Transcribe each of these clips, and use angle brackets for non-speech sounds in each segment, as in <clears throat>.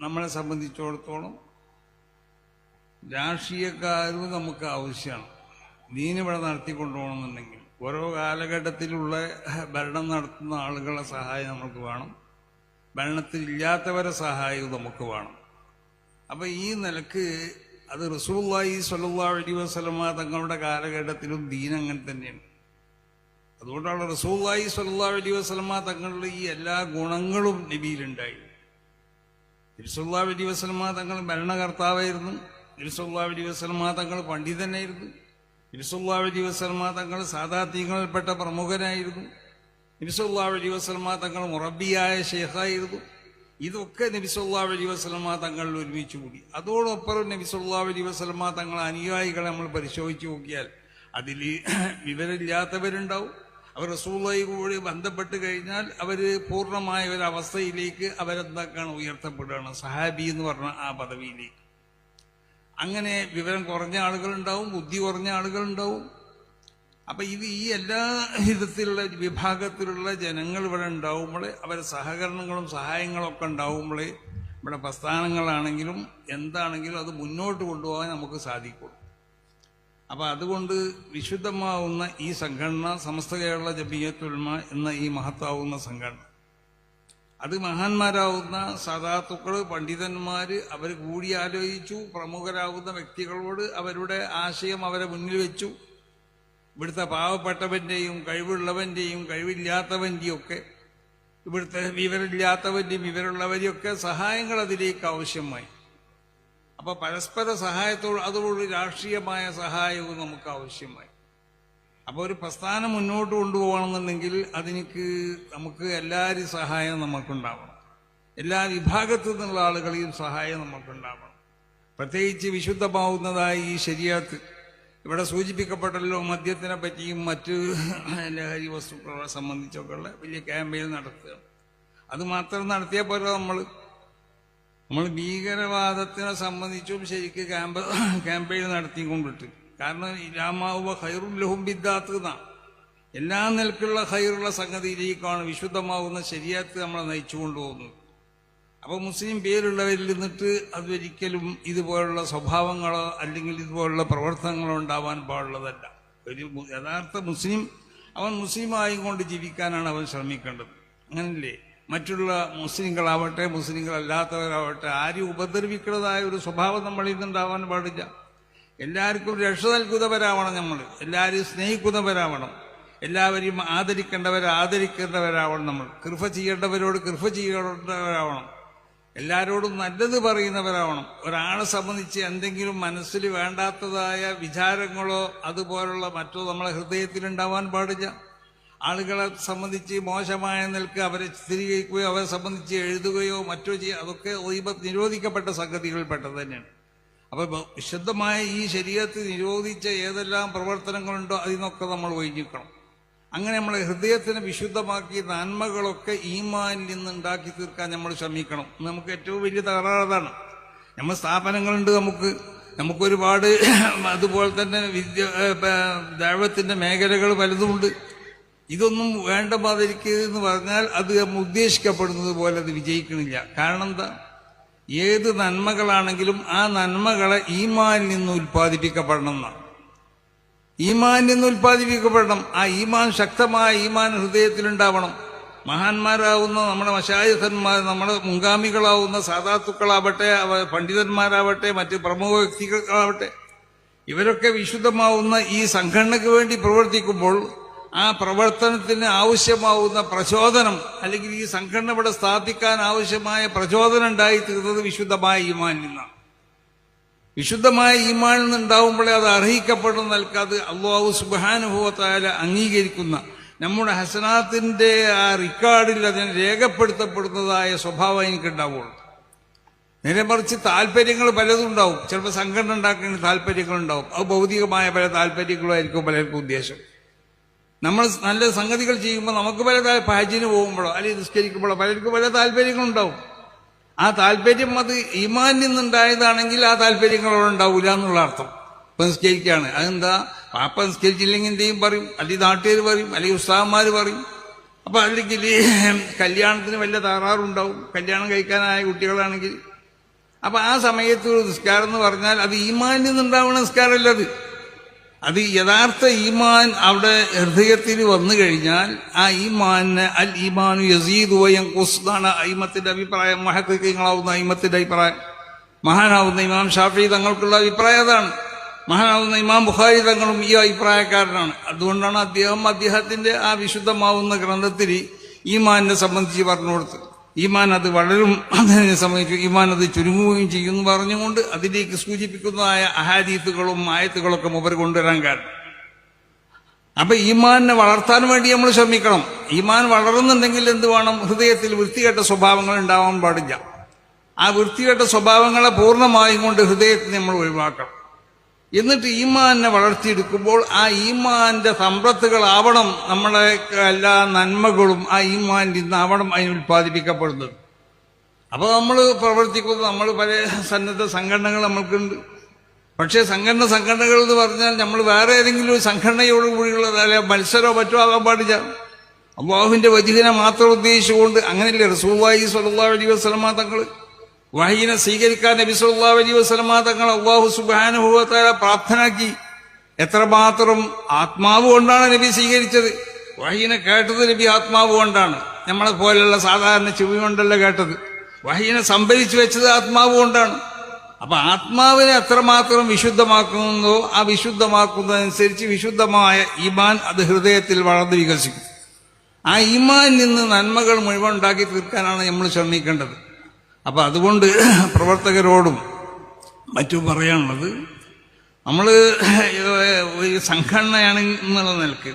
നമ്മളെ സംബന്ധിച്ചിടത്തോളം രാഷ്ട്രീയക്കാരും നമുക്ക് ആവശ്യമാണ്. നീനിവിടെ നടത്തിക്കൊണ്ടുപോകണമെന്നുണ്ടെങ്കിൽ ഓരോ കാലഘട്ടത്തിലുള്ള ഭരണം നടത്തുന്ന ആളുകളുടെ സഹായം നമുക്ക് വേണം. ഭരണത്തിലില്ലാത്തവരെ സഹായവും നമുക്ക് വേണം. അപ്പം ഈ നിലയ്ക്ക് അത് റസൂള്ളി സല്ലാ അലി വസ്ലമ തങ്ങളുടെ കാലഘട്ടത്തിലും ദീൻ അങ്ങനെ തന്നെയാണ്. അതുകൊണ്ടാണ് റസൂള്ളി സല്ലാ അലി വസ്ലമ തങ്ങളുടെ ഈ എല്ലാ ഗുണങ്ങളും നബിയിലുണ്ടായി തിരുസുല്ലാ അലി വസ്ലമ തങ്ങൾ ഭരണകർത്താവായിരുന്നു. തിരുസുല്ലാ അലി വസ്ലമ തങ്ങൾ പണ്ഡിതനായിരുന്നു. തിരുസുല്ലാ അലി വസ്ലമ തങ്ങൾ സാധാത്യങ്ങളിൽപ്പെട്ട പ്രമുഖനായിരുന്നു. നബിസുല്ലാ അലി വസ്ലമ തങ്ങൾ മുറബിയായ ഷെയ്ഖായിരുന്നു ഇതൊക്കെ നബിസുല്ലാ അലി വസ്ലമ തങ്ങൾ ഒരുമിച്ച് കൂടി. അതോടൊപ്പം നബിസുല്ലാ അലി വസ്ലമ തങ്ങൾ അനുയായികളെ നമ്മൾ പരിശോധിച്ച് നോക്കിയാൽ അതിൽ വിവരമില്ലാത്തവരുണ്ടാവും. അവർ റസൂള്ളി കൂടി ബന്ധപ്പെട്ട് കഴിഞ്ഞാൽ അവർ പൂർണമായ ഒരു അവസ്ഥയിലേക്ക് അവരെന്താക്കാണ്? ഉയർത്തപ്പെടുകയാണ്. സഹാബി എന്ന് പറഞ്ഞ ആ പദവിയിലേക്ക്. അങ്ങനെ വിവരം കുറഞ്ഞ ആളുകളുണ്ടാവും ബുദ്ധി കുറഞ്ഞ ആളുകളുണ്ടാവും. അപ്പൊ ഇത് ഈ എല്ലാ വിധത്തിലുള്ള വിഭാഗത്തിലുള്ള ജനങ്ങൾ ഇവിടെ ഉണ്ടാവുമ്പോൾ അവരെ സഹകരണങ്ങളും സഹായങ്ങളും ഒക്കെ ഉണ്ടാവുമ്പോൾ ഇവിടെ പ്രസ്ഥാനങ്ങളാണെങ്കിലും എന്താണെങ്കിലും അത് മുന്നോട്ട് കൊണ്ടുപോകാൻ നമുക്ക് സാധിക്കുള്ളൂ അപ്പൊ അതുകൊണ്ട് വിശുദ്ധമാവുന്ന ഈ സംഘടന സമസ്ത കേരള ജബിയത്തുൽമ എന്ന ഈ മഹത്താവുന്ന സംഘടന. അത് മഹാന്മാരാവുന്ന സദാത്തുക്കൾ പണ്ഡിതന്മാര് അവർ കൂടി ആലോചിച്ചു പ്രമുഖരാകുന്ന വ്യക്തികളോട് അവരുടെ ആശയം അവരെ മുന്നിൽ വെച്ചു. ഇവിടുത്തെ പാവപ്പെട്ടവന്റെയും കഴിവുള്ളവന്റെയും കഴിവില്ലാത്തവന്റെയും ഒക്കെ ഇവിടുത്തെ വിവരമില്ലാത്തവന്റെയും വിവരമുള്ളവരെയും ഒക്കെ സഹായങ്ങൾ അതിലേക്ക് ആവശ്യമായി. അപ്പൊ പരസ്പര സഹായത്തോട് അതോട് രാഷ്ട്രീയമായ സഹായവും നമുക്ക് ആവശ്യമായി. അപ്പൊ ഒരു പ്രസ്ഥാനം മുന്നോട്ട് കൊണ്ടുപോകണമെന്നുണ്ടെങ്കിൽ അതിനിക്ക് നമുക്ക് എല്ലാവരും സഹായം നമുക്കുണ്ടാവണം. എല്ലാ വിഭാഗത്തു നിന്നുള്ള ആളുകളെയും സഹായം നമുക്കുണ്ടാവണം. പ്രത്യേകിച്ച് വിശുദ്ധമാവുന്നതായി ഈ ശരിയാത്ത് ഇവിടെ സൂചിപ്പിക്കപ്പെട്ടല്ലോ മദ്യത്തിനെ പറ്റിയും മറ്റ് ലഹരി വസ്തുക്കളെ സംബന്ധിച്ചൊക്കെയുള്ള വലിയ ക്യാമ്പയിൻ നടത്തുക അത് മാത്രം നടത്തിയാൽ പോലെ നമ്മൾ നമ്മൾ ഭീകരവാദത്തിനെ സംബന്ധിച്ചും ശരിക്ക് ക്യാമ്പ് ക്യാമ്പയിൻ നടത്തിക്കൊണ്ടിട്ട്. കാരണം രാമാവുക ഹൈറും ലഹും ബിദ്ദാത്ത് എല്ലാ നിലക്കുള്ള ഹൈറുള്ള സംഗതിയിലേക്കാണ് വിശുദ്ധമാവുന്ന ശരിയാത്ത് നമ്മളെ നയിച്ചു കൊണ്ടുപോകുന്നത് അപ്പൊ മുസ്ലിം പേരുള്ളവരിൽ നിന്നിട്ട് അതൊരിക്കലും ഇതുപോലുള്ള സ്വഭാവങ്ങളോ അല്ലെങ്കിൽ ഇതുപോലുള്ള പ്രവർത്തനങ്ങളോ ഉണ്ടാവാൻ പാടുള്ളതല്ല. ഒരു യഥാർത്ഥ മുസ്ലിം അവൻ മുസ്ലിമായും കൊണ്ട് ജീവിക്കാനാണ് അവൻ ശ്രമിക്കേണ്ടത്. അങ്ങനല്ലേ? മറ്റുള്ള മുസ്ലിങ്ങളാവട്ടെ മുസ്ലിങ്ങളല്ലാത്തവരാവട്ടെ ആരും ഉപദ്രവിക്കുന്നതായ ഒരു സ്വഭാവം നമ്മളിൽ നിന്നുണ്ടാവാൻ പാടില്ല. എല്ലാവർക്കും രക്ഷ നൽകുന്നവരാവണം നമ്മൾ. എല്ലാവരെയും സ്നേഹിക്കുന്നവരാവണം. എല്ലാവരെയും ആദരിക്കേണ്ടവർ ആദരിക്കേണ്ടവരാവണം നമ്മൾ. കൃപ ചെയ്യേണ്ടവരോട് കൃപ ചെയ്യേണ്ടവരാവണം. എല്ലാവരോടും നല്ലത് പറയുന്നവരാവണം. ഒരാളെ സംബന്ധിച്ച് എന്തെങ്കിലും മനസ്സിൽ വേണ്ടാത്തതായ വിചാരങ്ങളോ അതുപോലുള്ള മറ്റോ നമ്മളെ ഹൃദയത്തിൽ ഉണ്ടാവാൻ പാടില്ല. ആളുകളെ സംബന്ധിച്ച് മോശമായ നിൽക്ക് അവരെ സ്ഥിരീകരിക്കുകയോ അവരെ സംബന്ധിച്ച് എഴുതുകയോ മറ്റോ ചെയ്യുക അതൊക്കെ നിരോധിക്കപ്പെട്ട സംഗതികളിൽ പെട്ടത് തന്നെയാണ്. അപ്പൊ വിശുദ്ധമായ ഈ ശരീരത്തിൽ നിരോധിച്ച ഏതെല്ലാം പ്രവർത്തനങ്ങളുണ്ടോ അതിനൊക്കെ നമ്മൾ ഒഴിഞ്ഞിക്കണം അങ്ങനെ നമ്മളെ ഹൃദയത്തിനെ വിശുദ്ധമാക്കി നന്മകളൊക്കെ ഈമാനിൽ നിന്ന് ഉണ്ടാക്കി തീർക്കാൻ നമ്മൾ ശ്രമിക്കണം. നമുക്ക് ഏറ്റവും വലിയ തകരാറതാണ് നമ്മൾ സ്ഥാപനങ്ങളുണ്ട് നമുക്ക്. നമുക്കൊരുപാട് അതുപോലെ തന്നെ വിദ്യ ദൈവത്തിന്റെ മേഖലകൾ പലതുമുണ്ട് ഇതൊന്നും വേണ്ട മാതിരിക്കുക എന്ന് പറഞ്ഞാൽ അത് നമ്മൾ ഉദ്ദേശിക്കപ്പെടുന്നത് പോലെ അത് വിജയിക്കണില്ല. കാരണം എന്താ? ഏത് നന്മകളാണെങ്കിലും ആ നന്മകളെ ഈമാനിൽ നിന്ന് ഉൽപ്പാദിപ്പിക്കപ്പെടണം എന്നാണ്. ഈമാനിൽ നിന്ന് ഉൽപ്പാദിപ്പിക്കപ്പെടണം. ആ ഈമാൻ ശക്തമായ ഈമാൻ ഹൃദയത്തിലുണ്ടാവണം. മഹാന്മാരാവുന്ന നമ്മുടെ മശായുധന്മാർ നമ്മുടെ മുൻഗാമികളാവുന്ന സാധാത്തുക്കളാവട്ടെ പണ്ഡിതന്മാരാവട്ടെ മറ്റ് പ്രമുഖ വ്യക്തികളാവട്ടെ ഇവരൊക്കെ വിശുദ്ധമാവുന്ന ഈ സംഘടനയ്ക്ക് വേണ്ടി പ്രവർത്തിക്കുമ്പോൾ ആ പ്രവർത്തനത്തിന് ആവശ്യമാവുന്ന പ്രചോദനം അല്ലെങ്കിൽ ഈ സംഘടന ഇവിടെ സ്ഥാപിക്കാൻ ആവശ്യമായ പ്രചോദനം ഉണ്ടായിത്തീർന്നത് വിശുദ്ധമായ ഈമാനിൽ നിന്നാണ്. വിശുദ്ധമായ ഈമാനിൽ നിന്നുണ്ടാവുമ്പോഴേ അത് അർഹിക്കപ്പെടുന്ന നിൽക്കാതെ അള്ളാഹു സുബാനുഭവത്തായ അംഗീകരിക്കുന്ന. നമ്മുടെ ഹസനാത്തിന്റെ ആ റിക്കാർഡിൽ അതിനെ രേഖപ്പെടുത്തപ്പെടുന്നതായ സ്വഭാവം എനിക്കുണ്ടാവുള്ളൂ. നേരെ മറിച്ച് താല്പര്യങ്ങൾ പലതും ഉണ്ടാവും. ചിലപ്പോൾ സംഘടന ഉണ്ടാക്കുന്ന താല്പര്യങ്ങളുണ്ടാവും അത് ഭൗതികമായ പല താല്പര്യങ്ങളും ആയിരിക്കും പലർക്കും ഉദ്ദേശം. നമ്മൾ നല്ല സംഗതികൾ ചെയ്യുമ്പോൾ നമുക്ക് പല ഹജ്ജിന് പോകുമ്പോഴോ അല്ലെങ്കിൽ നിസ്കരിക്കുമ്പോഴോ പലർക്കും പല താല്പര്യങ്ങളുണ്ടാവും. ആ താല്പര്യം അത് ഈമാനിൽ നിന്നുണ്ടായതാണെങ്കിൽ ആ താല്പര്യങ്ങളോട് ഉണ്ടാവില്ല എന്നുള്ള അർത്ഥം. ഇപ്പൊ നിസ്കരിക്കുകയാണ് അതെന്താ? പാപ്പ നിസ്കരിച്ചില്ലെങ്കിൽ എന്തെയും പറയും? അല്ലെങ്കിൽ നാട്ടുകാർ പറയും അല്ലെങ്കിൽ ഉത്സാഹന്മാർ പറയും. അപ്പൊ അല്ലെങ്കിൽ <laughs> കല്യാണത്തിന് വലിയ താറാറുണ്ടാവും കല്യാണം കഴിക്കാനായ കുട്ടികളാണെങ്കിൽ. അപ്പൊ ആ സമയത്ത് നിസ്കാരം എന്ന് പറഞ്ഞാൽ അത് ഈമാനിൽ നിന്നുണ്ടാവുന്ന നിസ്കാരമല്ല അത് യഥാർത്ഥ ഈമാൻ അവിടെ ഹൃദയത്തിൽ വന്നു കഴിഞ്ഞാൽ ആ ഈമാന് അൽ ഈമാനു യസീദ് വയം കുസ്താണ് അയിമത്തിന്റെ അഭിപ്രായം മഹത്വങ്ങളാവുന്ന അയിമത്തിന്റെ അഭിപ്രായം. മഹാനാവുന്ന ഇമാം ഷാഫി തങ്ങൾക്കുള്ള അഭിപ്രായം അതാണ്. മഹാനാവുന്ന ഇമാം ബുഖാരി തങ്ങളും ഈ അഭിപ്രായക്കാരനാണ്. അതുകൊണ്ടാണ് അദ്ദേഹം അദ്ദേഹത്തിന്റെ ആ വിശുദ്ധമാവുന്ന ഗ്രന്ഥത്തിൽ ഈമാനിനെ സംബന്ധിച്ച് പറഞ്ഞു കൊടുത്തത് ഈമാൻ അത് വളരും അതിനെ സംബന്ധിച്ചു ഈമാൻ അത് ചുരുങ്ങുകയും ചെയ്യുമെന്ന് പറഞ്ഞുകൊണ്ട് അതിലേക്ക് സൂചിപ്പിക്കുന്നതായ അഹാദീത്തുകളും ആയത്തുകളൊക്കെ മുമ്പ് കൊണ്ടുവരാൻ കാരണം. അപ്പൊ ഈമാനിനെ വളർത്താൻ വേണ്ടി നമ്മൾ ശ്രമിക്കണം. ഈമാൻ വളരുന്നുണ്ടെങ്കിൽ എന്ത് വേണം? ഹൃദയത്തിൽ വൃത്തികെട്ട സ്വഭാവങ്ങൾ ഉണ്ടാവാൻ പാടില്ല. ആ വൃത്തികെട്ട സ്വഭാവങ്ങളെ പൂർണമായും കൊണ്ട് ഹൃദയത്തിൽ നമ്മൾ ഒഴിവാക്കണം. എന്നിട്ട് ഈമാനെ വളർത്തിയെടുക്കുമ്പോൾ ആ ഈമാന്റെ സമ്പത്തുകളാവണം നമ്മളെ എല്ലാ നന്മകളും ആ ഈമാനിൽ ഇന്നാവണം അതിന് ഉൽപ്പാദിപ്പിക്കപ്പെടുന്നത്. അപ്പോൾ നമ്മൾ പ്രവർത്തിക്കുന്നത് നമ്മൾ പല സന്നദ്ധ സംഘടനകൾ നമ്മൾക്കുണ്ട്. പക്ഷേ സംഘടന സംഘടനകൾ എന്ന് പറഞ്ഞാൽ നമ്മൾ വേറെ ഏതെങ്കിലും ഒരു സംഘടനയോട് കൂടിയുള്ളത് അല്ലെ മത്സരമോ മറ്റോ ആകാൻ പാടില്ല. അബ്ബാഹുവിന്റെ വജുഹിനെ മാത്രം ഉദ്ദേശിച്ചുകൊണ്ട് അങ്ങനെയല്ലേ റസൂവായി സലഹ് അലൈഹി വസ്ലമാ തങ്ങൾ വഹീനെ സ്വീകരിക്കാൻ നബി സല്ലാ അലൈഹി വസ്ലമ തങ്ങൾ അള്ളാഹു സുബാനുഭവത്തായ പ്രാർത്ഥനാക്കി. എത്രമാത്രം ആത്മാവ് കൊണ്ടാണ് നബി സ്വീകരിച്ചത്? വഹീനെ കേട്ടത് നബി ആത്മാവ് കൊണ്ടാണ്. നമ്മളെ പോലെയുള്ള സാധാരണ ചെവി കൊണ്ടല്ല കേട്ടത്. വഹീനെ സംഭരിച്ചു വെച്ചത് ആത്മാവ് കൊണ്ടാണ്. അപ്പൊ ആത്മാവിനെ എത്രമാത്രം വിശുദ്ധമാക്കുന്നോ ആ വിശുദ്ധമാക്കുന്നതനുസരിച്ച് വിശുദ്ധമായ ഈമാൻ അത് ഹൃദയത്തിൽ വളർന്നു വികസിക്കും. ആ ഈമാൻ നിന്ന് നന്മകൾ മുഴുവൻ ഉണ്ടാക്കി തീർക്കാനാണ് നമ്മൾ ശ്രമിക്കേണ്ടത്. അപ്പൊ അതുകൊണ്ട് പ്രവർത്തകരോടും മറ്റും പറയാനുള്ളത് നമ്മൾ ഒരു സംഘടനയാണ് എന്നുള്ള നിലയ്ക്ക്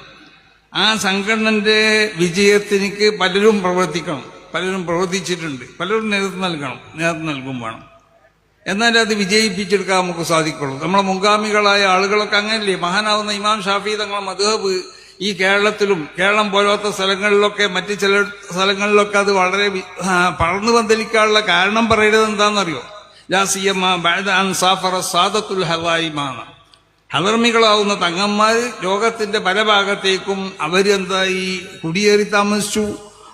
ആ സംഘടനന്റെ വിജയത്തിനിക്ക് പലരും പ്രവർത്തിക്കണം പലരും പ്രവർത്തിച്ചിട്ടുണ്ട് പലരും നേതൃത്വം നൽകണം നേതൃത്വം നൽകും വേണം. എന്നാലേ അത് വിജയിപ്പിച്ചെടുക്കാൻ നമുക്ക് സാധിക്കുള്ളൂ. നമ്മളെ മുൻഗാമികളായ ആളുകളൊക്കെ അങ്ങനെയല്ലേ? മഹാനാവുന്ന ഇമാം ഷാഫി തങ്ങളെ മധുഹബ് ഈ കേരളത്തിലും കേരളം പോലത്തെ സ്ഥലങ്ങളിലൊക്കെ മറ്റ് ചില സ്ഥലങ്ങളിലൊക്കെ അത് വളരെ പടർന്നു പന്തലിക്കാനുള്ള കാരണം പറയുന്നത് എന്താണെന്നറിയോ? ലാസിയമ്മ സാഫറ സാദത്തുൽ ഹവായിമാണ് ഹലർമികളാവുന്ന തങ്ങന്മാർ ലോകത്തിന്റെ പല ഭാഗത്തേക്കും അവരെന്തായി? കുടിയേറി താമസിച്ചു.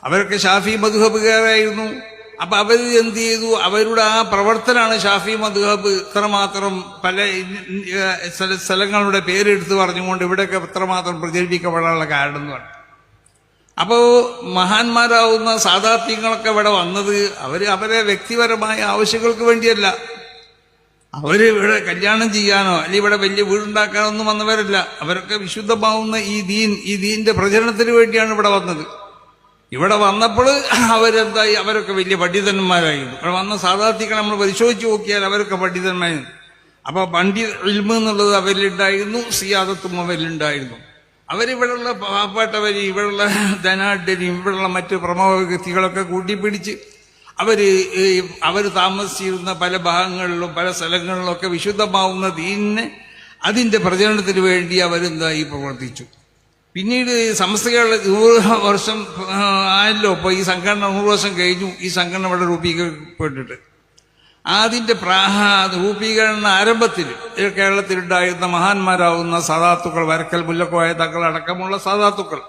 അവരൊക്കെ ഷാഫി മധുഹബുകാരായിരുന്നു. അപ്പൊ അവർ എന്ത് ചെയ്തു? അവരുടെ ആ പ്രവർത്തനാണ് ഷാഫി മധുഹബ് ഇത്രമാത്രം പല സ്ഥലങ്ങളുടെ പേരെടുത്ത് പറഞ്ഞുകൊണ്ട് ഇവിടെയൊക്കെ ഇത്രമാത്രം പ്രചരിപ്പിക്കപ്പെടാനുള്ള കാരണം എന്ന് പറഞ്ഞു. അപ്പോ മഹാന്മാരാവുന്ന സാധാർത്ഥ്യങ്ങളൊക്കെ ഇവിടെ വന്നത് അവർ അവരെ വ്യക്തിപരമായ ആവശ്യങ്ങൾക്ക് വേണ്ടിയല്ല. അവർ ഇവിടെ കല്യാണം ചെയ്യാനോ അല്ലെങ്കിൽ ഇവിടെ വലിയ വീടുണ്ടാക്കാനോ ഒന്നും വന്നവരല്ല. അവരൊക്കെ വിശുദ്ധമാവുന്ന ഈ ദീൻ ഈ ദീന്റെ പ്രചരണത്തിന് വേണ്ടിയാണ് ഇവിടെ വന്നത്. ഇവിടെ വന്നപ്പോൾ അവരെന്തായി അവരൊക്കെ വലിയ പണ്ഡിതന്മാരായിരുന്നു ഇവിടെ വന്ന സാധാർത്ഥികളെ നമ്മൾ പരിശോധിച്ച് നോക്കിയാൽ അവരൊക്കെ പണ്ഡിതന്മാരായിരുന്നു അപ്പൊ പണ്ഡിത ഇൽമ എന്നുള്ളത് അവരിലുണ്ടായിരുന്നു സിയാദത്തും അവരിലുണ്ടായിരുന്നു. അവരിവിടെയുള്ള പാവപ്പെട്ടവര് ഇവിടെയുള്ള ധനാഢ്യരും ഇവിടെയുള്ള മറ്റ് പ്രമുഖ വ്യക്തികളൊക്കെ കൂട്ടിപ്പിടിച്ച് അവർ അവർ താമസിച്ചിരുന്ന പല ഭാഗങ്ങളിലും പല സ്ഥലങ്ങളിലും ഒക്കെ വിശുദ്ധമാവുന്ന ദീനിനെ അതിന്റെ പ്രചരണത്തിന് വേണ്ടി അവരെന്തായി പ്രവർത്തിച്ചു. പിന്നീട് സമസ്തകളുടെ നൂറ് വർഷം ആയല്ലോ. ഇപ്പോൾ ഈ സംഘടന നൂറ് വർഷം കഴിഞ്ഞു. ഈ സംഘടന ഇവിടെ രൂപീകരിക്കപ്പെട്ടിട്ട്. അതിന്റെ പ്രാഹ രൂപീകരണ ആരംഭത്തിൽ കേരളത്തിലുണ്ടായിരുന്ന മഹാന്മാരാവുന്ന സാധാത്തുക്കൾ വരക്കൽ മുല്ലക്കോയ തങ്ങൾ അടക്കമുള്ള സാധാത്തുക്കൾ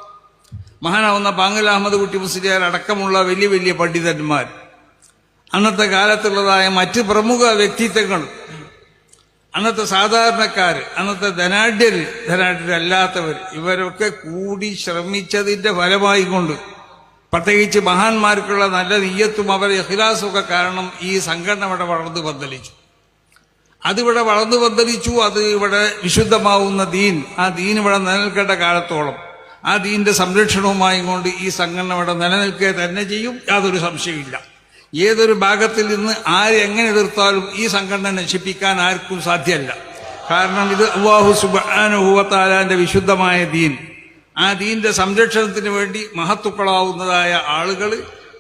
മഹാനാവുന്ന പാങ്ങൽ അഹമ്മദ് കുട്ടി മുസ്ലിയാർ അടക്കമുള്ള വലിയ വലിയ പണ്ഡിതന്മാർ. അന്നത്തെ കാലത്തുള്ളതായ മറ്റ് പ്രമുഖ വ്യക്തിത്വങ്ങൾ അന്നത്തെ സാധാരണക്കാർ അന്നത്തെ ധനാഢ്യര് ധനാഢ്യരല്ലാത്തവർ ഇവരൊക്കെ കൂടി ശ്രമിച്ചതിന്റെ ഫലമായി കൊണ്ട് പ്രത്യേകിച്ച് മഹാന്മാർക്കുള്ള നല്ല നീയത്തും അവരെ അഖിലാസുമൊക്കെ കാരണം ഈ സംഘടന ഇവിടെ വളർന്നു പന്തലിച്ചു. അതിവിടെ വളർന്നു പന്തലിച്ചു അത് ഇവിടെ വിശുദ്ധമാവുന്ന ദീൻ. ആ ദീൻ ഇവിടെ നിലനിൽക്കേണ്ട കാലത്തോളം ആ ദീന്റെ സംരക്ഷണവുമായി കൊണ്ട് ഈ സംഘടന ഇവിടെ നിലനിൽക്കുക തന്നെ ചെയ്യും യാതൊരു സംശയമില്ല ഏതൊരു ഭാഗത്തിൽ നിന്ന് ആര് എങ്ങനെ എതിർത്താലും ഈ സംഘടന നശിപ്പിക്കാൻ ആർക്കും സാധ്യമല്ല കാരണം ഇത് അള്ളാഹു സുബാനുഹുവത്താലാന്റെ വിശുദ്ധമായ ദീൻ. ആ ദീന്റെ സംരക്ഷണത്തിന് വേണ്ടി മഹത്തുക്കളാവുന്നതായ ആളുകൾ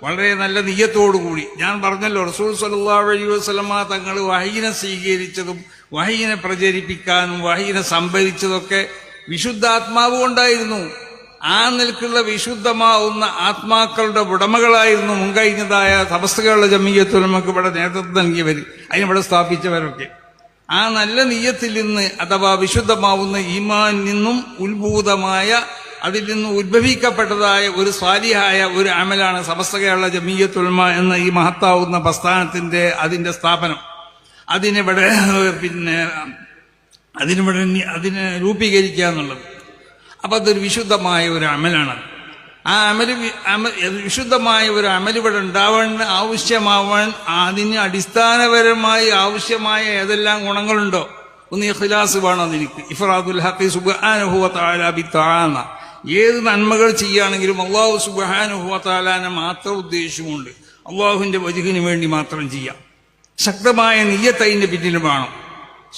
വളരെ നല്ല നീയത്തോടുകൂടി ഞാൻ പറഞ്ഞല്ലോ റസൂൽ സല്ലല്ലാഹു അലൈഹി വസ്ലമ തങ്ങൾ വഹീനെ സ്വീകരിച്ചതും വഹീനെ പ്രചരിപ്പിക്കാനും വഹീനെ സംഭരിച്ചതൊക്കെ വിശുദ്ധാത്മാവ് കൊണ്ടായിരുന്നു. ആ നിൽക്കുള്ള വിശുദ്ധമാവുന്ന ആത്മാക്കളുടെ ഉടമകളായിരുന്നു മുൻകഴിഞ്ഞതായ തപസ്സുകളുടെ ജമീയത്തിൽ നമുക്ക് ഇവിടെ നേതൃത്വം നൽകിയവർ അതിനിവിടെ സ്ഥാപിച്ചവരൊക്കെ. ആ നല്ല നീയത്തിൽ നിന്ന് അഥവാ വിശുദ്ധമാവുന്ന ഈമാൻ നിന്നും ഉത്ഭൂതമായ അതിൽ നിന്ന് ഉത്ഭവിക്കപ്പെട്ടതായ ഒരു സ്വാലിഹായ ഒരു അമലാണ് സമസ്ത കേരള ജമീയത്തുൽമ എന്ന ഈ മഹത്താവുന്ന പ്രസ്ഥാനത്തിന്റെ അതിന്റെ സ്ഥാപനം. അതിനിവിടെ പിന്നെ അതിനിവിടെ അതിനെ രൂപീകരിക്കുക എന്നുള്ളത് അപ്പൊ അതൊരു വിശുദ്ധമായ ഒരു അമലാണ്. ആ അമൽ വിശുദ്ധമായ ഒരു അമൽ ഇവിടെ ഉണ്ടാവാൻ ആവശ്യമാവാൻ അതിന് അടിസ്ഥാനപരമായി ആവശ്യമായ ഏതെല്ലാം ഗുണങ്ങളുണ്ടോ? ഒന്ന് ഇഖ്ലാസ് വേണം അതിനിക്ക്. ഇഫ്രാദുൽ ഹക്കി തആല ഏത് നന്മകൾ ചെയ്യുകയാണെങ്കിലും അള്ളാഹു തആലാനെ മാത്രം ഉദ്ദേശമുണ്ട് അള്ളാഹുവിന്റെ വജുഹിന് വേണ്ടി മാത്രം ചെയ്യാം. ശക്തമായ നീയത്തൈന്റെ പിന്നിലും വേണം.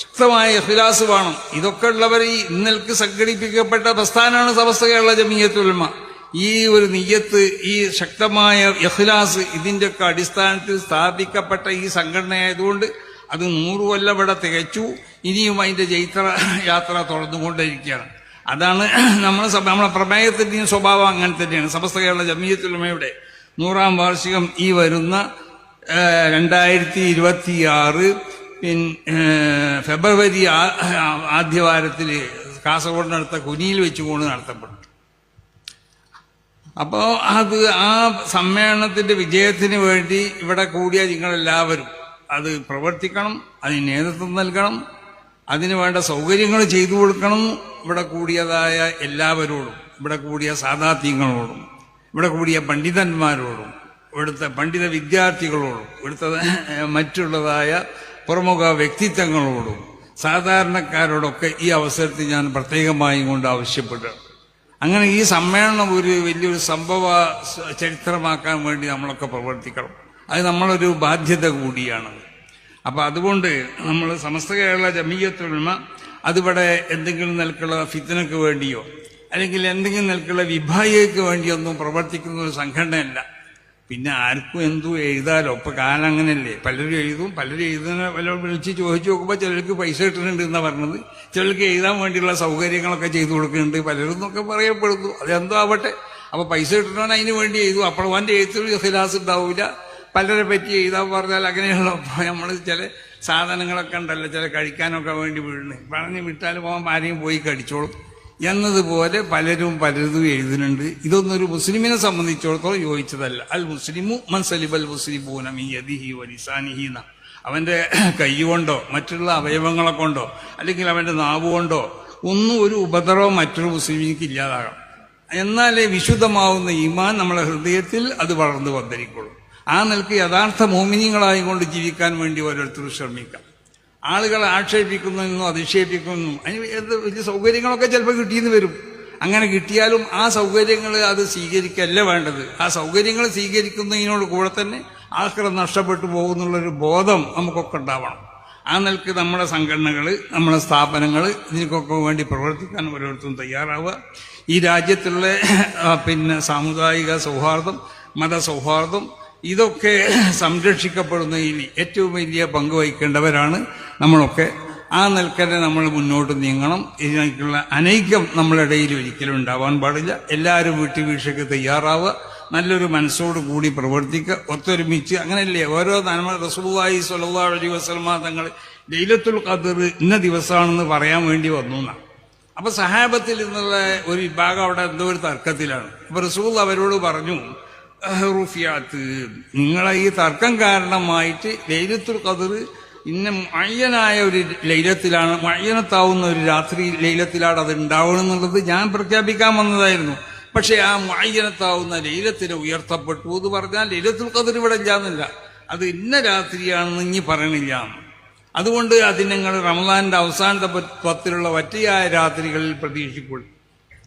ശക്തമായ ഇഖ്ലാസ് വേണം. ഇതൊക്കെ ഉള്ളവർ ഈ ഇന്നൽക്ക് സംഘടിപ്പിക്കപ്പെട്ട പ്രസ്ഥാനമാണ് സമസ്ത കേരള ജമീയത്തുൽമ ഈ ഒരു നിയ്യത്ത് ഈ ശക്തമായ ഇഖ്ലാസ് ഇതിന്റെയൊക്കെ അടിസ്ഥാനത്തിൽ സ്ഥാപിക്കപ്പെട്ട ഈ സംഘടനയായതുകൊണ്ട് അത് നൂറ് കൊല്ലം ഇവിടെ തികച്ചു. ഇനിയും അതിന്റെ ചൈത്ര യാത്ര തുടർന്നുകൊണ്ടിരിക്കുകയാണ് അതാണ് നമ്മൾ സഭ നമ്മളെ പ്രമേയത്തിന്റെയും സ്വഭാവം അങ്ങനെ തന്നെയാണ്. സമസ്ത കേരള ജമീയത്തുൽമയുടെ നൂറാം വാർഷികം ഈ വരുന്ന രണ്ടായിരത്തി ഇരുപത്തി ആറ് പിന്നെ ഫെബ്രുവരി ആദ്യവാരത്തിൽ കാസർഗോഡിനടുത്ത കുനിയിൽ വെച്ച് കൊണ്ട് നടത്തപ്പെടും അപ്പോൾ അത് ആ സമ്മേളനത്തിന്റെ വിജയത്തിന് വേണ്ടി ഇവിടെ കൂടിയ നിങ്ങളെല്ലാവരും അത് പ്രവർത്തിക്കണം അതിന് നേതൃത്വം നൽകണം അതിന് വേണ്ട സൗകര്യങ്ങൾ ചെയ്തു കൊടുക്കണം. ഇവിടെ കൂടിയതായ എല്ലാവരോടും ഇവിടെ കൂടിയ സാധാത്യങ്ങളോടും ഇവിടെ കൂടിയ പണ്ഡിതന്മാരോടും ഇവിടുത്തെ പണ്ഡിത വിദ്യാർത്ഥികളോടും ഇവിടുത്തെ മറ്റുള്ളതായ പ്രമുഖ വ്യക്തിത്വങ്ങളോടും സാധാരണക്കാരോടൊക്കെ ഈ അവസരത്തിൽ ഞാൻ പ്രത്യേകമായും കൊണ്ട് ആവശ്യപ്പെട്ടു അങ്ങനെ ഈ സമ്മേളനം ഒരു വലിയൊരു സംഭവ ചരിത്രമാക്കാൻ വേണ്ടി നമ്മളൊക്കെ പ്രവർത്തിക്കണം. അത് നമ്മളൊരു ബാധ്യത കൂടിയാണ്. അപ്പം അതുകൊണ്ട് നമ്മൾ സമസ്ത കേരള ജമീയത്തുൽമ അതിവിടെ എന്തെങ്കിലും നിലക്കുള്ള ഫിത്തിനക്ക് വേണ്ടിയോ അല്ലെങ്കിൽ എന്തെങ്കിലും നിലക്കുള്ള വിഭാഗയ്ക്ക് വേണ്ടിയൊന്നും പ്രവർത്തിക്കുന്ന ഒരു സംഘടനയല്ല. പിന്നെ ആർക്കും എന്തു എഴുതാലോ? ഇപ്പൊ കാലം അങ്ങനെയല്ലേ. പലരും എഴുതും പലരും എഴുതുന്ന പലരും വിളിച്ച് ചോദിച്ചു നോക്കുമ്പോൾ ചിലർക്ക് പൈസ കിട്ടുന്നുണ്ട് എന്നാ പറഞ്ഞത്. ചിലർക്ക് എഴുതാൻ വേണ്ടിയുള്ള സൗകര്യങ്ങളൊക്കെ ചെയ്തു കൊടുക്കുന്നുണ്ട്. പലരും എന്നൊക്കെ പറയപ്പെടുന്നു. അതെന്തോ ആവട്ടെ. അപ്പൊ പൈസ കിട്ടണവൻ അതിന് വേണ്ടി എഴുതും. അപ്പോൾ അവന്റെ എഴുത്തിൽ ഹിലാസ് ഉണ്ടാവില്ല പലരെ പറ്റി എഴുതാൻ പറഞ്ഞാൽ അങ്ങനെയുള്ള നമ്മൾ ചില സാധനങ്ങളൊക്കെ ഉണ്ടല്ലോ. ചില കഴിക്കാനൊക്കെ വേണ്ടി വീഴുന്നത്. പറഞ്ഞ് വിട്ടാൽ പോകാൻ ആരെയും പോയി കടിച്ചോളും. എന്നതുപോലെ പലരും പലതും എഴുതുന്നുണ്ട്. ഇതൊന്നൊരു മുസ്ലിമിനെ സംബന്ധിച്ചിടത്തോളം യോജിച്ചതല്ല. അൽ മുസ്ലിമു മൻസലിബ് അൽ മുസ്ലിമൂന മീ യദിഹി വലിസാനിഹി എന്ന അവന്റെ കൈകൊണ്ടോ മറ്റുള്ള അവയവങ്ങളെ കൊണ്ടോ അല്ലെങ്കിൽ അവന്റെ നാവ് കൊണ്ടോ ഒന്നും ഒരു ഉപദ്രവം മറ്റൊരു മുസ്ലിമിക്ക് ഇല്ലാതാകാം. എന്നാലേ വിശുദ്ധമാവുന്ന ഈമാൻ നമ്മളെ ഹൃദയത്തിൽ അത് വളർന്നു വന്നിരിക്കുള്ളൂ. ആ നിലയ്ക്ക് യഥാർത്ഥ മോമിനികളായി കൊണ്ട് ജീവിക്കാൻ വേണ്ടി ഓരോരുത്തരും ശ്രമിക്കാം. ആളുകളെ ആക്ഷേപിക്കുന്നതെന്നും അധിക്ഷേപിക്കുന്നു. അതിന് എന്ത് വലിയ സൗകര്യങ്ങളൊക്കെ ചിലപ്പോൾ കിട്ടിയെന്ന് വരും. അങ്ങനെ കിട്ടിയാലും ആ സൗകര്യങ്ങൾ അത് സ്വീകരിക്കല്ല വേണ്ടത്. ആ സൗകര്യങ്ങൾ സ്വീകരിക്കുന്നതിനോട് കൂടെ തന്നെ ആൾക്കാർ നഷ്ടപ്പെട്ടു പോകുന്നുള്ളൊരു ബോധം നമുക്കൊക്കെ ഉണ്ടാവണം. ആ നിലയ്ക്ക് നമ്മുടെ സംഘടനകൾ നമ്മുടെ സ്ഥാപനങ്ങൾ ഇതിനൊക്കെ വേണ്ടി പ്രവർത്തിക്കാൻ ഓരോരുത്തരും തയ്യാറാവുക. ഈ രാജ്യത്തുള്ള പിന്നെ സാമുദായിക സൗഹാർദ്ദം മതസൗഹാർദ്ദം ഇതൊക്കെ <clears throat> സംരക്ഷിക്കപ്പെടുന്ന സംരക്ഷിക്കപ്പെടുന്നതിൽ ഏറ്റവും വലിയ പങ്ക് വഹിക്കേണ്ടവരാണ് നമ്മളൊക്കെ. ആ നിൽക്കന്നെ നമ്മൾ മുന്നോട്ട് നീങ്ങണം. ഇതിനേക്കുള്ള അനൈക്യം നമ്മളിടയിൽ ഒരിക്കലും ഉണ്ടാവാൻ പാടില്ല. എല്ലാവരും വീട്ടുവീഴ്ചയ്ക്ക് തയ്യാറാവുക. നല്ലൊരു മനസ്സോട് കൂടി പ്രവർത്തിക്കുക. ഒത്തൊരുമിച്ച് അങ്ങനെയല്ലേ? ഓരോ നന്മ സ്വല്ലല്ലാഹു അലൈഹി വസല്ലമ തങ്ങൾ ലൈലത്തുൽ ഖദർ ഇന്ന ദിവസമാണെന്ന് പറയാൻ വേണ്ടി വന്നു എന്നാണ്. അപ്പൊ സഹാബത്തിൽ ഇന്നുള്ള ഒരു വിഭാഗം അവിടെ എന്തോ ഒരു തർക്കത്തിലാണ്. അപ്പൊ റസൂൽ അവരോട് പറഞ്ഞു റുഫിയാത്ത് നിങ്ങളെ ഈ തർക്കം കാരണമായിട്ട് ലൈലത്തുൽ ഖദർ ഇന്ന മയ്യനായ ഒരു ലൈലത്തിലാണ് മയ്യനത്താവുന്ന ഒരു രാത്രി ലൈലത്തിലാണ് അത് ഉണ്ടാവണം എന്നുള്ളത് ഞാൻ പ്രഖ്യാപിക്കാൻ വന്നതായിരുന്നു. പക്ഷേ ആ മയ്യനത്താവുന്ന ലൈലത്തിന് ഉയർത്തപ്പെട്ടു എന്ന് പറഞ്ഞാൽ ലൈലത്തുൽ ഖദർ ഇവിടെ ഇല്ലാന്നില്ല. അത് ഇന്ന രാത്രിയാണെന്ന് ഇനി പറയണില്ല. അതുകൊണ്ട് അതിനങ്ങൾ നിങ്ങൾ റമദാന്റെ അവസാനത്തെ പത്തിലുള്ള വറ്റിയായ രാത്രികളിൽ പ്രതീക്ഷിക്കുള്ളൂ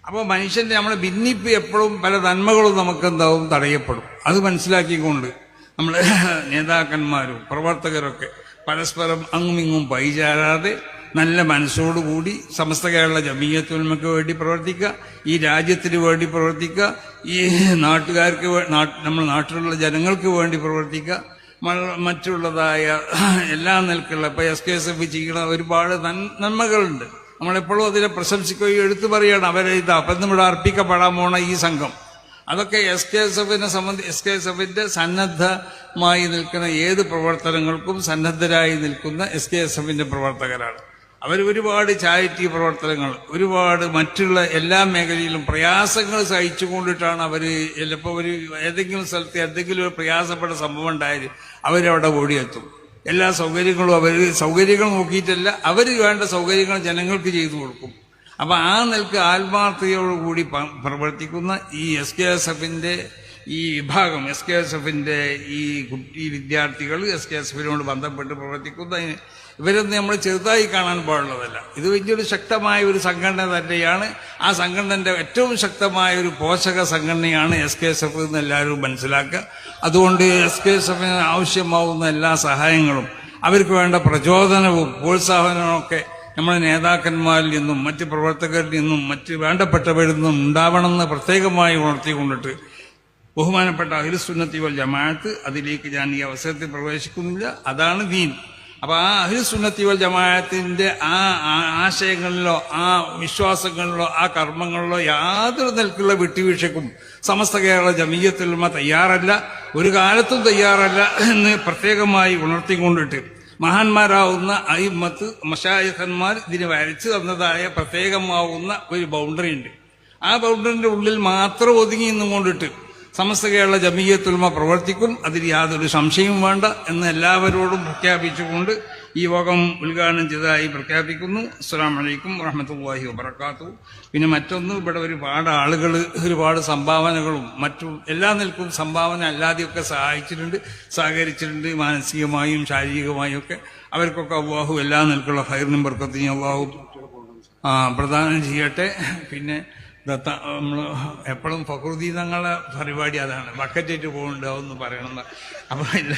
അപ്പോൾ മനുഷ്യന്റെ നമ്മളെ ഭിന്നിപ്പ് എപ്പോഴും പല നന്മകളും നമുക്ക് എന്താവും തടയപ്പെടും. അത് മനസ്സിലാക്കിക്കൊണ്ട് നമ്മൾ നേതാക്കന്മാരും പ്രവർത്തകരൊക്കെ പരസ്പരം അങ്ങും ഇങ്ങും പൈചാരാതെ നല്ല മനസ്സോടുകൂടി സമസ്ത കേരള ജമീയത്തുൽമയ്ക്ക് വേണ്ടി പ്രവർത്തിക്കുക ഈ രാജ്യത്തിന് വേണ്ടി പ്രവർത്തിക്കുക ഈ നാട്ടുകാർക്ക് നമ്മൾ നാട്ടിലുള്ള ജനങ്ങൾക്ക് വേണ്ടി പ്രവർത്തിക്കുക. മറ്റുള്ളതായ എല്ലാ നിലക്കുള്ള ഇപ്പൊ എസ് കെ എസ് എഫ് ചെയ്യുന്ന ഒരുപാട് നന്മകളുണ്ട്. നമ്മളെപ്പോഴും അതിനെ പ്രശംസിക്കുകയും എടുത്തു പറയുകയാണ് അവരെ ഇത് അപ്പം ഇവിടെ അർപ്പിക്കപ്പെടാൻ പോണ ഈ സംഘം. അതൊക്കെ എസ് കെ എസ് എഫിനെ സംബന്ധി എസ് കെ എസ് എഫിന്റെ സന്നദ്ധമായി നിൽക്കുന്ന ഏത് പ്രവർത്തനങ്ങൾക്കും സന്നദ്ധരായി നിൽക്കുന്ന എസ് കെ എസ് എഫിന്റെ പ്രവർത്തകരാണ്. അവർ ഒരുപാട് ചാരിറ്റി പ്രവർത്തനങ്ങൾ ഒരുപാട് മറ്റുള്ള എല്ലാ മേഖലയിലും പ്രയാസങ്ങൾ സഹിച്ചുകൊണ്ടിട്ടാണ് അവർ ചിലപ്പോൾ ഒരു ഏതെങ്കിലും സ്ഥലത്ത് എന്തെങ്കിലും ഒരു പ്രയാസപ്പെട്ട സംഭവം ഉണ്ടായാൽ അവരവിടെ ഓടിയെത്തും. എല്ലാ സൗകര്യങ്ങളും അവർ സൗകര്യങ്ങൾ നോക്കിയിട്ടല്ല അവർ വേണ്ട സൗകര്യങ്ങൾ ജനങ്ങൾക്ക് ചെയ്തു കൊടുക്കും. അപ്പൊ ആ നിലയ്ക്ക് ആത്മാർത്ഥതയോടുകൂടി പ്രവർത്തിക്കുന്ന ഈ എസ് കെ എസ് എഫിന്റെ ഈ വിഭാഗം എസ് കെ എസ് എഫിന്റെ ഈ കുട്ടി വിദ്യാർത്ഥികൾ എസ് കെ എസ് എഫിനോട് ബന്ധപ്പെട്ട് പ്രവർത്തിക്കുന്ന ഇവരൊന്നും നമ്മൾ ചെറുതായി കാണാൻ പാടുള്ളതല്ല. ഇത് വലിയൊരു ശക്തമായ ഒരു സംഘടന തന്നെയാണ്. ആ സംഘടനന്റെ ഏറ്റവും ശക്തമായ ഒരു പോഷക സംഘടനയാണ് എസ് കെ എസ് എഫ് എന്ന് എല്ലാവരും മനസ്സിലാക്കുക. അതുകൊണ്ട് എസ് കെ എസ് എഫിന് ആവശ്യമാവുന്ന എല്ലാ സഹായങ്ങളും അവർക്ക് വേണ്ട പ്രചോദനവും പ്രോത്സാഹനവും ഒക്കെ നമ്മുടെ നേതാക്കന്മാരിൽ നിന്നും മറ്റ് പ്രവർത്തകരിൽ നിന്നും മറ്റ് വേണ്ടപ്പെട്ടവരിൽ നിന്നും ഉണ്ടാവണമെന്ന് പ്രത്യേകമായി ഉണർത്തിക്കൊണ്ടിട്ട് ബഹുമാനപ്പെട്ട അഹിൽസുന്നത്തി വൽ ജമാഅത്ത് അതിലേക്ക് ഞാൻ ഈ അവസരത്തിൽ പ്രവേശിക്കുന്നില്ല. അതാണ് ദീൻ. അപ്പൊ ആ അഹിൽസുന്നത്തി വൽ ജമാഅത്തിന്റെ ആ ആ- ആശയങ്ങളിലോ ആ വിശ്വാസങ്ങളിലോ ആ കർമ്മങ്ങളിലോ യാതൊരു നിലക്കുള്ള വിട്ടുവീഴ്ചക്കും സമസ്ത കേരള ജമീയത്തുൽമ തയ്യാറല്ല. ഒരു കാലത്തും തയ്യാറല്ല എന്ന് പ്രത്യേകമായി ഉണർത്തിക്കൊണ്ടിട്ട് മഹാന്മാരാവുന്ന അയിമത്ത് മഷായഹന്മാർ ഇതിന് വരച്ചു തന്നതായ പ്രത്യേകമാവുന്ന ഒരു ബൗണ്ടറി ഉണ്ട് ആ ബൗണ്ടറിന്റെ ഉള്ളിൽ മാത്രം ഒതുങ്ങി നിന്നുകൊണ്ടിട്ട് സമസ്ത കേരള ജമീയത്തുൽമ പ്രവർത്തിക്കും. അതിൽ യാതൊരു സംശയവും വേണ്ട എന്ന് എല്ലാവരോടും പ്രഖ്യാപിച്ചുകൊണ്ട് ഈ യോഗം ഉദ്ഘാടനം ചെയ്തതായി പ്രഖ്യാപിക്കുന്നു. അസ്സാം വലൈക്കും വറഹമത്തല്ലാഹി വബർക്കാത്തു പിന്നെ മറ്റൊന്ന് ഇവിടെ ഒരുപാട് ആളുകൾ ഒരുപാട് സംഭാവനകളും മറ്റും എല്ലാ നിൽക്കും സംഭാവന അല്ലാതെയൊക്കെ സഹായിച്ചിട്ടുണ്ട് സഹകരിച്ചിട്ടുണ്ട് മാനസികമായും ശാരീരികമായും ഒക്കെ. അവർക്കൊക്കെ അള്ളാഹു എല്ലാ നിൽക്കുള്ള ഹൈർ ബർക്കത്തിനും അള്ളാഹു ആ പ്രദാനം ചെയ്യട്ടെ. പിന്നെ എപ്പോഴും പ്രകൃതി തങ്ങളുടെ പരിപാടി അതാണ്. ബക്കറ്റേറ്റ് പോകണ്ടാവെന്ന് പറയണമെന്ന് അപ്പോൾ ഇല്ല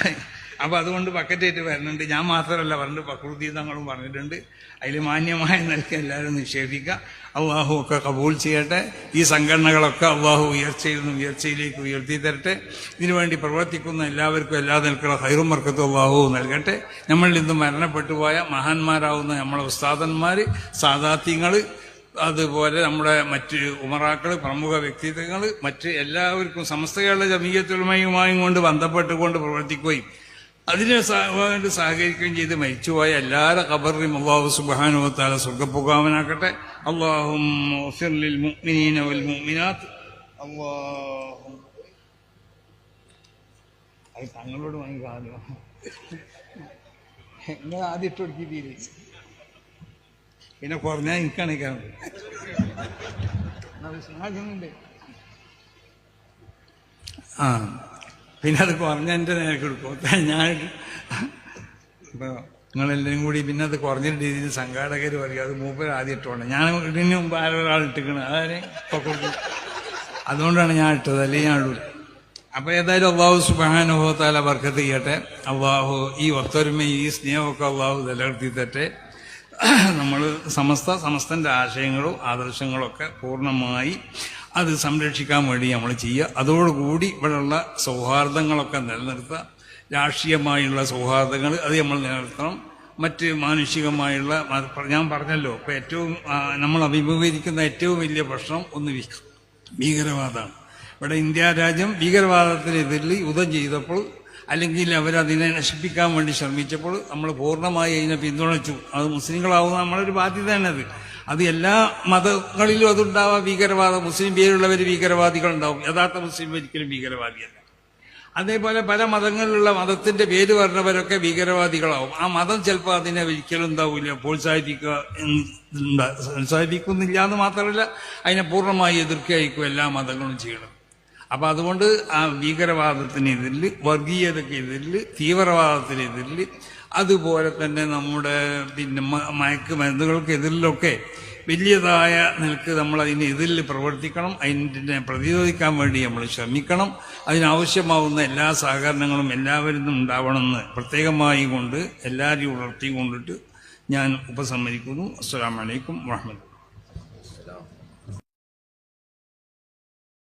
അപ്പോൾ അതുകൊണ്ട് ബക്കറ്റേറ്റ് വരുന്നുണ്ട് ഞാൻ മാത്രമല്ല പറഞ്ഞിട്ട് പ്രകൃതി തങ്ങളും പറഞ്ഞിട്ടുണ്ട്. അതിൽ മാന്യമായ നിലയ്ക്ക് എല്ലാവരും നിക്ഷേപിക്കുക. അള്ളാഹു ഒക്കെ കബൂൾ ചെയ്യട്ടെ. ഈ സംഘടനകളൊക്കെ അള്ളാഹു ഉയർച്ചയിൽ നിന്ന് ഉയർച്ചയിലേക്ക് ഉയർത്തി തരട്ടെ. ഇതിനുവേണ്ടി പ്രവർത്തിക്കുന്ന എല്ലാവർക്കും എല്ലാ നിലക്കുള്ള ഹൈറും വർക്കത്തും അള്ളാഹു നൽകട്ടെ. നമ്മളിൽ മരണപ്പെട്ടു പോയ മഹാന്മാരാവുന്ന നമ്മളെ ഉസ്താദന്മാർ സാദാത്യങ്ങൾ അതുപോലെ നമ്മുടെ മറ്റ് ഉമറാക്കൾ പ്രമുഖ വ്യക്തിത്വങ്ങൾ മറ്റ് എല്ലാവർക്കും സമസ്തകളുടെ ജമീയത്തുമായും കൊണ്ട് ബന്ധപ്പെട്ടുകൊണ്ട് പ്രവർത്തിക്കുകയും അതിനെ സഹകരിക്കുകയും ചെയ്ത് മരിച്ചുപോയ എല്ലാവരുടെ ഖബറിനും അള്ളാഹു സുബാനുവത്താല സ്വർഗപ്പുകാമനാക്കട്ടെ അള്ളാഹും അള്ളാഹും. അത് തങ്ങളോട് വാങ്ങിക്കാമല്ലോ. നിങ്ങൾ ആദ്യം ഇട്ട് കൊടുക്കില്ലേ പിന്നെ കുറഞ്ഞാൽ എനിക്കാണ് കാണുന്നത് ആ പിന്നെ അത് കുറഞ്ഞ എന്റെ നേരെ എടുക്കും. ഞാൻ ഇപ്പോൾ നിങ്ങളെല്ലാവരും കൂടി പിന്നെ അത് കുറഞ്ഞ രീതിയിൽ സംഘാടകർ പറയും. അത് മൂപ്പർ ആദ്യം ഇട്ടോണ്ട്. ഞാൻ ഇതിന് മുമ്പ് ആരൊരാൾ ഇട്ടിക്കണ്. അതായത് അതുകൊണ്ടാണ് ഞാൻ ഇട്ടത്. അല്ലെങ്കിൽ ഞാൻ ഇടൂല. അപ്പൊ ഏതായാലും അള്ളാഹു സുബാനുഭവത്താല വർക്കത്ത് ചെയ്യട്ടെ. അള്ളാഹു ഈ ഒത്തൊരുമ ഈ സ്നേഹമൊക്കെ അള്ളാഹു നിലനിർത്തി തട്ടെ നമ്മൾ സമസ്ത സമസ്തന്റെ ആശയങ്ങളും ആദർശങ്ങളോ ഒക്കെ പൂർണമായി അത് സംരക്ഷിക്കാൻ വേണ്ടി നമ്മൾ ചെയ്യുക. അതോടുകൂടി ഇവിടെയുള്ള സൗഹാർദ്ദങ്ങളൊക്കെ നിലനിർത്തുക. രാഷ്ട്രീയമായുള്ള സൗഹാർദ്ദങ്ങൾ അത് നമ്മൾ നിലനിർത്തണം. മറ്റ് മാനുഷികമായുള്ള ഞാൻ പറഞ്ഞല്ലോ ഇപ്പം ഏറ്റവും നമ്മൾ അഭിമുഖീകരിക്കുന്ന ഏറ്റവും വലിയ പ്രശ്നം ഒന്ന് ഭീകരവാദമാണ്. ഇവിടെ ഇന്ത്യ രാജ്യം ഭീകരവാദത്തിനെതിരിൽ യുദ്ധം ചെയ്തപ്പോൾ അല്ലെങ്കിൽ അവരതിനെ നശിപ്പിക്കാൻ വേണ്ടി ശ്രമിച്ചപ്പോൾ നമ്മൾ പൂർണമായി അതിനെ പിന്തുണച്ചു. അത് മുസ്ലിങ്ങളാവുന്ന നമ്മളൊരു ബാധ്യതയാണ് അത് അത് എല്ലാ മതങ്ങളിലും അതുണ്ടാവാം ഭീകരവാദം. മുസ്ലിം പേരുള്ളവർ ഭീകരവാദികളുണ്ടാവും. യഥാർത്ഥ മുസ്ലിം ഒരിക്കലും ഭീകരവാദിയല്ല. അതേപോലെ പല മതങ്ങളിലുള്ള മതത്തിന്റെ പേര് പറഞ്ഞവരൊക്കെ ഭീകരവാദികളാവും. ആ മതം ചിലപ്പോൾ അതിനെ ഒരിക്കലും ഉണ്ടാവില്ല പ്രോത്സാഹിപ്പിക്കുക പ്രോത്സാഹിപ്പിക്കുന്നില്ല എന്ന് മാത്രമല്ല അതിനെ പൂർണമായി എതിർക്കുകയായിരിക്കും എല്ലാ മതങ്ങളും ചെയ്യണം അപ്പൊ അതുകൊണ്ട് ആ ഭീകരവാദത്തിനെതിരിൽ വർഗീയതക്കെതിരിൽ തീവ്രവാദത്തിനെതിരിൽ അതുപോലെ തന്നെ നമ്മുടെ പിന്നെ മയക്ക് മയക്കുമരുന്നുകൾക്കെതിരിലൊക്കെ വലിയതായ നിൽക്ക് നമ്മൾ അതിനെതിരിൽ പ്രവർത്തിക്കണം അതിനെ പ്രതിരോധിക്കാൻ വേണ്ടി നമ്മൾ ശ്രമിക്കണം അതിനാവശ്യമാവുന്ന എല്ലാ സഹകരണങ്ങളും എല്ലാവരും ഉണ്ടാവണമെന്ന് പ്രത്യേകമായി കൊണ്ട് എല്ലാവരെയും ഉണർത്തിക്കൊണ്ടിട്ട് ഞാൻ ഉപസമ്മതിക്കുന്നു അസ്സാം വലൈക്കും വാഹമത്തുള്ള